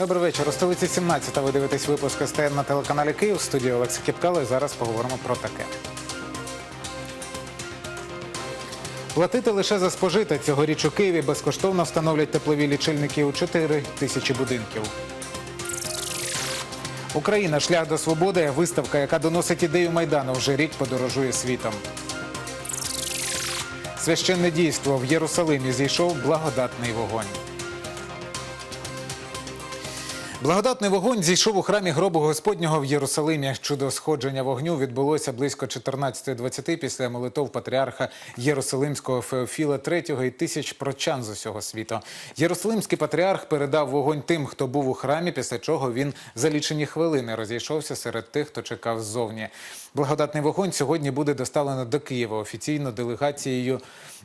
Добрий вечір. У столиці 17 ви дивитесь випуск СТН на телеканалі Київ. В студії Олексій Кіпкало. І зараз поговоримо про таке. Платити лише за спожите. Цьогоріч у Києві безкоштовно встановлять теплові лічильники у 4 тисячі будинків. Україна шлях до свободи. Виставка, яка доносить ідею Майдану, вже рік подорожує світом. Священне дійство в Єрусалимі зійшов благодатний вогонь. Благодатний вогонь зійшов у храмі гробу Господнього в Єрусалимі. Чудо сходження вогню відбулося близько 14.20 після молитов патріарха Єрусалимського Феофіла III і тисяч прочан з усього світу. Єрусалимський патріарх передав вогонь тим, хто був у храмі, після чого він за лічені хвилини розійшовся серед тих, хто чекав ззовні. Благодатний вогонь сьогодні буде доставлено до Києва офіційно делегацією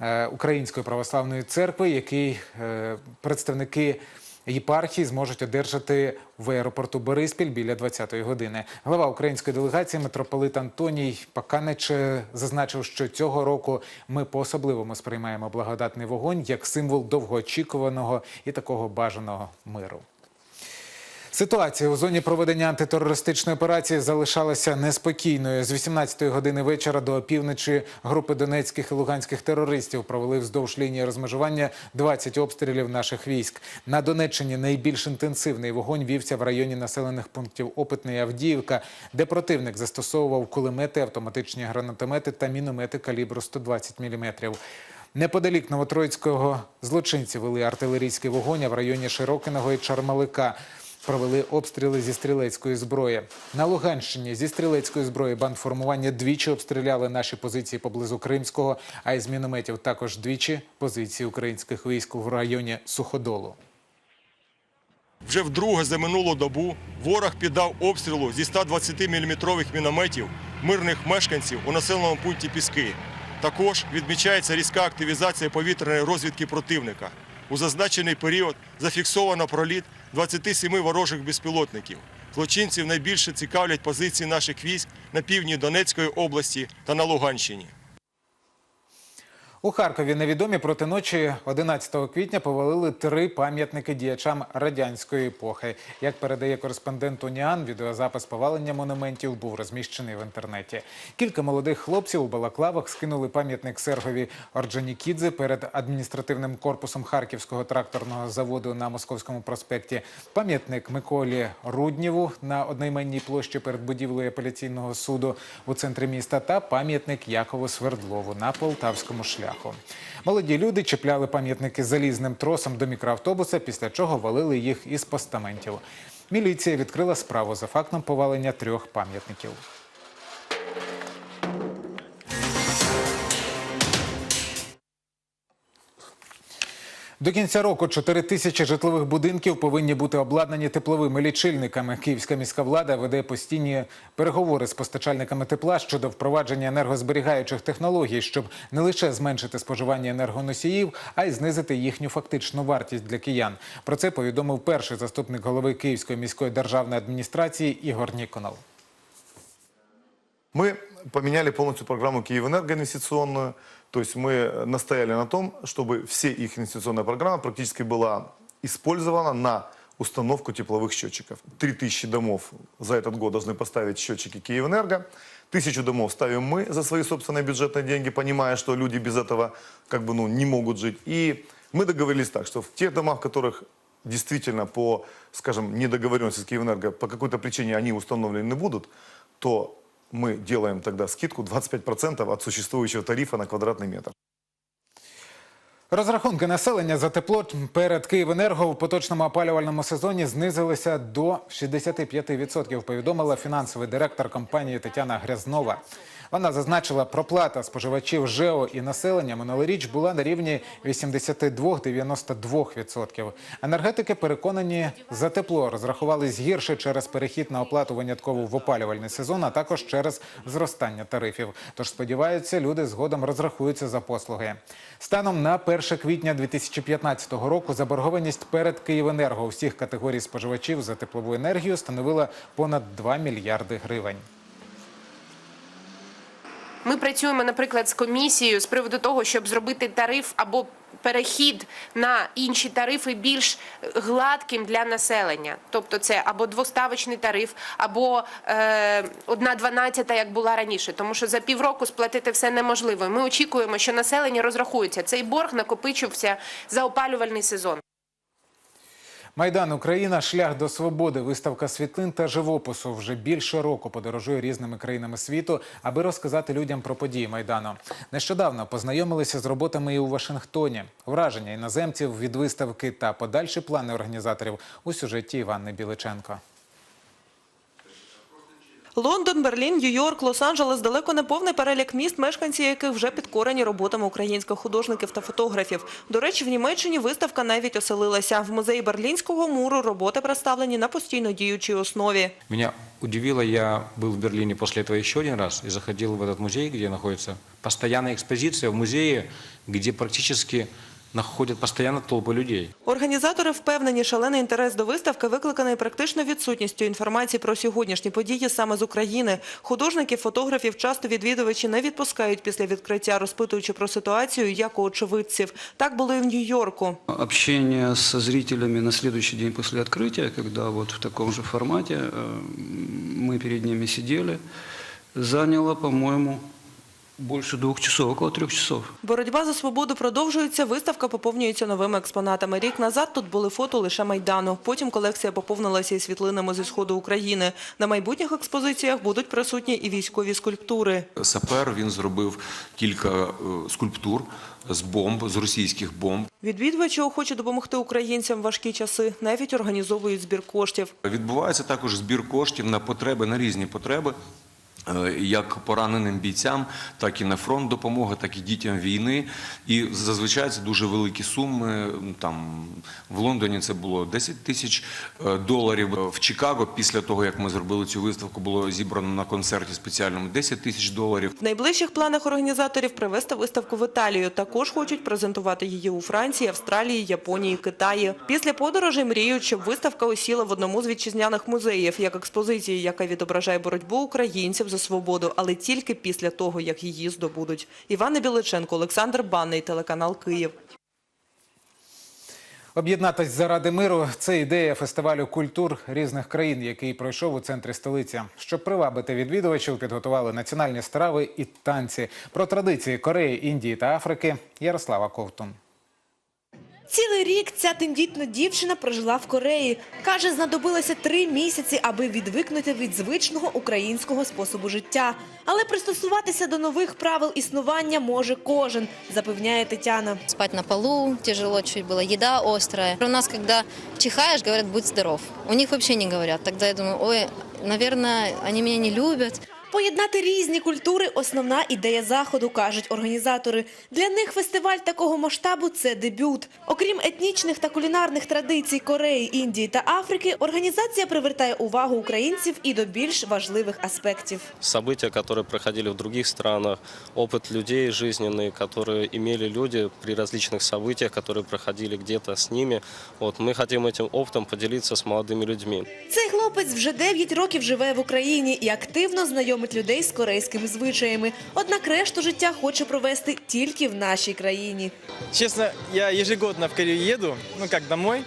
е, Української православної церкви, який е, представники єпархії зможуть одержати в аеропорту Бориспіль біля 20-ї години. Глава української делегації митрополит Антоній Паканич е, зазначив, що цього року ми по-особливому сприймаємо благодатний вогонь як символ довгоочікуваного і такого бажаного миру. Ситуація у зоні проведення антитерористичної операції залишалася неспокійною. З 18-ї години вечора до опівночі групи донецьких і луганських терористів провели вздовж лінії розмежування 20 обстрілів наших військ. На Донеччині найбільш інтенсивний вогонь вівся в районі населених пунктів Опитне і Авдіївка, де противник застосовував кулемети, автоматичні гранатомети та міномети калібру 120 мм. Неподалік Новотроїцького злочинці вели артилерійський вогонь в районі Широкиного і Чармалика провели обстріли зі стрілецької зброї. На Луганщині зі стрілецької зброї бандформування двічі обстріляли наші позиції поблизу Кримського, а із мінометів також двічі позиції українських військ в районі Суходолу. Вже вдруге за минулу добу ворог піддав обстрілу зі 120-мм мінометів мирних мешканців у населеному пункті Піски. Також відмічається різка активізація повітряної розвідки противника. У зазначений період зафіксовано проліт 27 ворожих безпілотників. Злочинців найбільше цікавлять позиції наших військ на півдні Донецької області та на Луганщині. У Харкові невідомі проти ночі 11 квітня повалили три пам'ятники діячам радянської епохи. Як передає кореспондент Уніан, відеозапис повалення монументів був розміщений в інтернеті. Кілька молодих хлопців у балаклавах скинули пам'ятник Сергові Орджонікідзе перед адміністративним корпусом Харківського тракторного заводу на Московському проспекті. Пам'ятник Миколі Руднєву на одноіменній площі перед будівлею апеляційного суду у центрі міста та пам'ятник Якову Свердлову на Полтавському шляху. Молоді люди чіпляли пам'ятники залізним тросом до мікроавтобуса, після чого валили їх із постаментів. Міліція відкрила справу за фактом повалення трьох пам'ятників. До кінця року 4 тисячі житлових будинків повинні бути обладнані тепловими лічильниками. Київська міська влада веде постійні переговори з постачальниками тепла щодо впровадження енергозберігаючих технологій, щоб не лише зменшити споживання енергоносіїв, а й знизити їхню фактичну вартість для киян. Про це повідомив перший заступник голови Київської міської державної адміністрації Ігор Ніконов. Мы поменяли полностью программу «Киевэнерго» инвестиционную. То есть мы настояли на том, чтобы все их инвестиционная программа практически была использована на установку тепловых счетчиков. 3000 домов за этот год должны поставить счетчики «Киевэнерго». Тысячу домов ставим мы за свои собственные бюджетные деньги, понимая, что люди без этого как бы, ну, не могут жить. И мы договорились так, что в тех домах, в которых действительно по, скажем, недоговоренности с Киевэнерго по какой-то причине они установлены будут, то мы делаем тогда скидку 25% от существующего тарифа на квадратный метр. Розрахунки населення за тепло перед Київенерго в поточному опалювальному сезоні знизилися до 65%, повідомила фінансовий директор компанії Тетяна Грязнова. Вона зазначила, проплата споживачів ЖЕО і населення минулоріч була на рівні 82-92%. Енергетики переконані, за тепло розрахувались гірше через перехід на оплату виняткову в опалювальний сезон, а також через зростання тарифів. Тож сподіваються, люди згодом розрахуються за послуги. Станом на 1 квітня 2015 року заборгованість перед Київенерго усіх категорій споживачів за теплову енергію становила понад 2 мільярди гривень. Ми працюємо, наприклад, з комісією з приводу того, щоб зробити тариф або перехід на інші тарифи більш гладким для населення. Тобто це або двоставочний тариф, або е, одна дванадцята, як була раніше. Тому що за півроку сплатити все неможливо. Ми очікуємо, що населення розрахується. Цей борг накопичився за опалювальний сезон. Майдан Україна шлях до свободи. Виставка світлин та живопису вже більше року подорожує різними країнами світу, аби розказати людям про події майдану. Нещодавно познайомилися з роботами і у Вашингтоні. Враження іноземців від виставки та подальші плани організаторів у сюжеті Іванни Біличенко. Лондон, Берлін, Нью-Йорк, Лос-Анджелес – далеко не повний перелік міст, мешканці яких вже підкорені роботами українських художників та фотографів. До речі, в Німеччині виставка навіть оселилася. В музеї Берлінського муру роботи представлені на постійно діючій основі. Меня удивило, я был в Берлине после этого еще один раз и заходил в этот музей, где находится постоянная экспозиция, в музее, где практически находят постоянно толпы людей. Організатори впевнені, шалений інтерес до виставки викликаний практично відсутністю інформації про сьогоднішні події саме з України. Художників, фотографів часто відвідувачі не відпускають після відкриття, розпитуючи про ситуацію, як у очевидців. Так було і в Нью-Йорку. Общение со зрителями на следующий день после открытия, когда вот в таком же формате э, мы перед ними сидели, заняло, по-моему, больше двух часов, около трех часов. Боротьба за свободу продовжується, виставка поповнюється новими експонатами. Рік назад тут були фото лише Майдану. Потім колекція поповнилася і світлинами зі сходу України. На майбутніх експозиціях будуть присутні і військові скульптури. Сапер він зробив кілька е, скульптур з бомб, з російських бомб. Відвідувачі охочі допомогти українцям в важкі часи, навіть організовують збір коштів. Відбувається також збір коштів на потреби, на різні потреби. Е, Як пораненим бійцям, так і на фронт допомога, так і дітям війни. І зазвичай це дуже великі суми. Там в Лондоні це було 10 тисяч е, доларів. В Чикаго, після того як ми зробили цю виставку, було зібрано на концерті спеціальному 10 тисяч доларів. В найближчих планах організаторів привезти виставку в Італію. Також хочуть презентувати її у Франції, Австралії, Японії, Китаї. Після подорожей мріють, щоб виставка осіла в одному з вітчизняних музеїв, як експозиції, яка відображає боротьбу українців за свободу, але тільки після того, як її здобудуть. Івана Біличенко, Олександр Банний, телеканал Київ. Об'єднатись заради миру це ідея фестивалю культур різних країн, який пройшов у центрі столиці. Щоб привабити відвідувачів, підготували національні страви і танці про традиції Кореї, Індії та Африки. Ярослава Ковтун. Цілий рік ця тендітна дівчина прожила в Кореї. Каже, знадобилося три місяці, аби відвикнути від звичного українського способу життя. Але пристосуватися до нових правил існування може кожен, запевняє Тетяна. Спать на полу тяжело чуть было, еда острая. У нас, когда чихаешь, говорят, будь здоров. У них вообще не говорят. Тогда я думаю, ой, наверное, они меня не любят. Поєднати різні культури – основна ідея заходу, кажуть організатори. Для них фестиваль такого масштабу – це дебют. Окрім етнічних та кулінарних традицій Кореї, Індії та Африки, організація привертає увагу українців і до більш важливих аспектів. события, которые проходили в других странах, опыт людей жизненный, которые имели люди при различных событиях, которые проходили где-то с ними. Вот, мы хотим этим опытом поделиться с молодыми людьми. Цей хлопець вже 9 років живе в Україні і активно знайомить людей з корейськими звичаями. Однак решту життя хоче провести тільки в нашій країні. Честно, я ежегодно в Корею еду, ну как домой,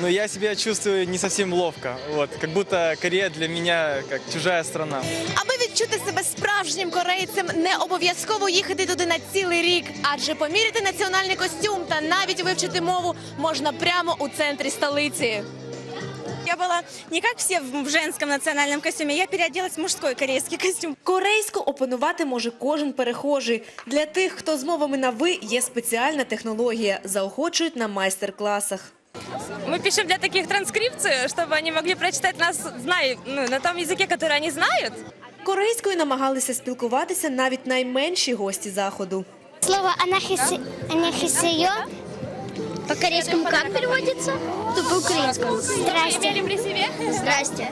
но я себя чувствую не совсем ловко. Вот, как будто Корея для меня как чужая страна. Аби відчути себе справжнім корейцем, не обов'язково їхати туди на цілий рік, адже поміряти національний костюм та навіть вивчити мову можна прямо у центрі столиці. Я была не как все в женском национальном костюме, я переоделась в мужской корейский костюм. Корейську опанувати може кожен перехожий. Для тих, хто з мовами на ви, є спеціальна технологія. Заохочують на майстер-класах. Мы пишем для таких транскрипцию, чтобы они могли прочитать нас зная, ну, на том языке, который они знают. Корейською намагалися спілкуватися навіть найменші гості заходу. Слово анахисеё по-корейскому как переводится? То по-украинскому. Здрасте. Здрасте.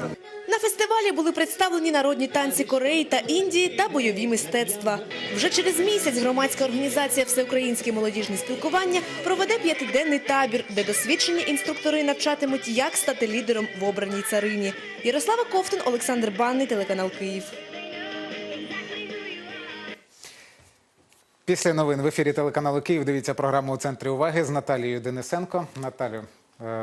На фестивалі були представлені народні танці Кореї та Індії та бойові мистецтва. Вже через місяць громадська організація Всеукраїнське молодіжне спілкування проведе п'ятиденний табір, де досвідчені інструктори навчатимуть, як стати лідером в обраній царині. Ярослава Ковтун, Олександр Банний, телеканал Київ. Після новин в ефірі телеканалу Київ дивіться програму у центрі уваги з Наталією Денисенко. Наталю,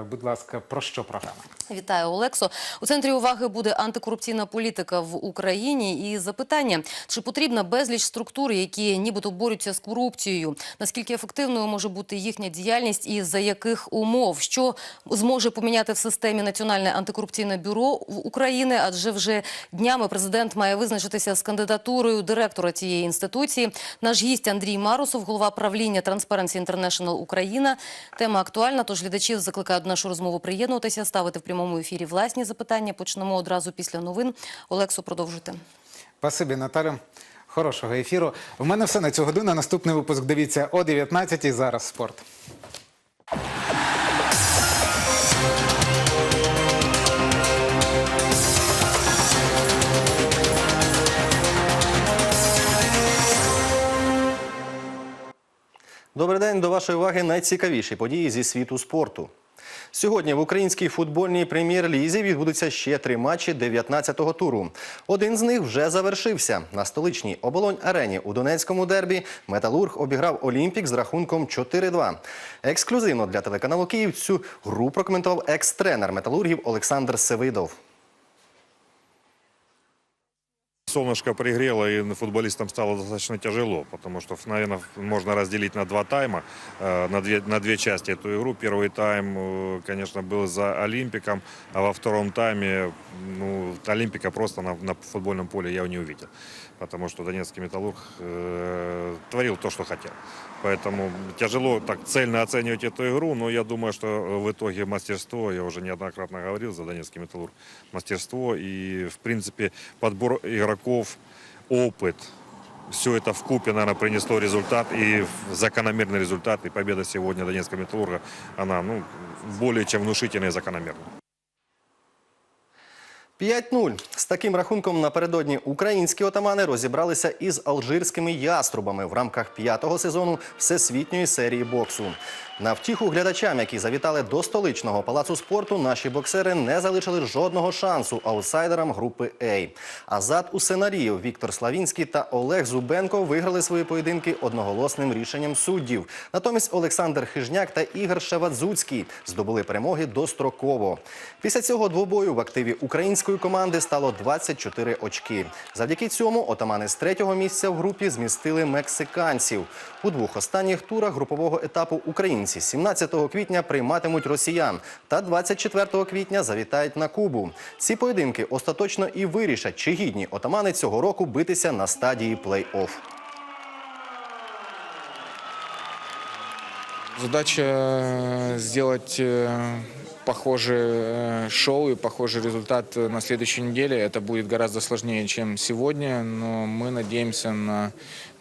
будь ласка, про що програма? Вітаю, Олексо. У центрі уваги буде антикорупційна політика в Україні і запитання, чи потрібна безліч структур, які нібито борються з корупцією, наскільки ефективною може бути їхня діяльність і за яких умов, що зможе поміняти в системі Національне антикорупційне бюро України, адже вже днями президент має визначитися з кандидатурою директора цієї інституції. Наш гість Андрій Марусов, голова правління Transparency International Україна. Тема актуальна, тож глядачів закликаю до нашу розмову приєднуватися, ставити в прямому ефірі власні запитання. Почнемо одразу після новин. Олексо, продовжуйте. Спасибі, Наталю. Хорошого ефіру. В мене все на цю годину. Наступний випуск дивіться о 19-й. Зараз спорт. Добрий день до вашої уваги найцікавіші події зі світу спорту. Сьогодні в українській футбольній прем'єр-лізі відбудуться ще три матчі 19-го туру. Один з них вже завершився. На столичній оболонь арені у Донецькому дербі Металург обіграв Олімпік з рахунком 4-2. Ексклюзивно для телеканалу Київ цю гру прокоментував екс-тренер металургів Олександр Севидов. Солнышко пригрело, и футболистам стало достаточно тяжело, потому что, наверное, можно разделить на два тайма, э, на две, на две части эту игру. Первый тайм, э, конечно, был за Олимпиком, а во втором тайме ну, Олимпика просто на, на футбольном поле я не увидел, потому что Донецкий Металлург э, творил то, что хотел. Поэтому тяжело так цельно оценивать эту игру, но я думаю, что в итоге мастерство, я уже неоднократно говорил за Донецкий Металлург, мастерство и, в принципе, подбор игроков, опыт, все это в купе, наверное, принесло результат и закономерный результат. И победа сегодня Донецкого Металлурга, она ну, более чем внушительная и закономерная. 5-0. З таким рахунком напередодні українські отамани розібралися із алжирськими яструбами в рамках п'ятого сезону всесвітньої серії боксу. На втіху глядачам, які завітали до столичного палацу спорту, наші боксери не залишили жодного шансу аутсайдерам групи А. Азат Усенарієв, Віктор Славінський та Олег Зубенко виграли свої поєдинки одноголосним рішенням суддів. Натомість Олександр Хижняк та Ігор Шевадзуцький здобули перемоги достроково. Після цього двобою в активі української команди стало 24 очки. Завдяки цьому отамани з третього місця в групі змістили мексиканців. У двох останніх турах групового етапу українці 17 квітня прийматимуть росіян та 24 квітня завітають на Кубу. Ці поєдинки остаточно і вирішать, чи гідні отамани цього року битися на стадії плей-офф. Задача э, сделать э, похожее э, шоу и похожий результат э, на следующей неделе. Это будет гораздо сложнее, чем сегодня, но мы надеемся на,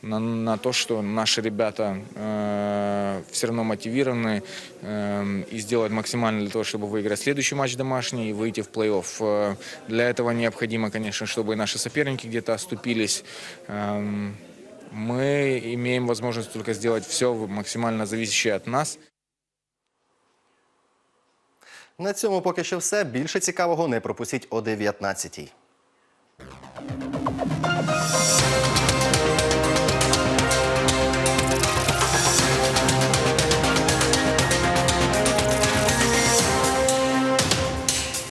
на, на то, что наши ребята э, все равно мотивированы э, и сделают максимально для того, чтобы выиграть следующий матч домашний и выйти в плей-офф. Э, Для этого необходимо, конечно, чтобы наши соперники где-то оступились. Эм, Мы имеем возможность только сделать все максимально зависящее от нас. На цьому поки що все більше цікавого не пропустіть о 19.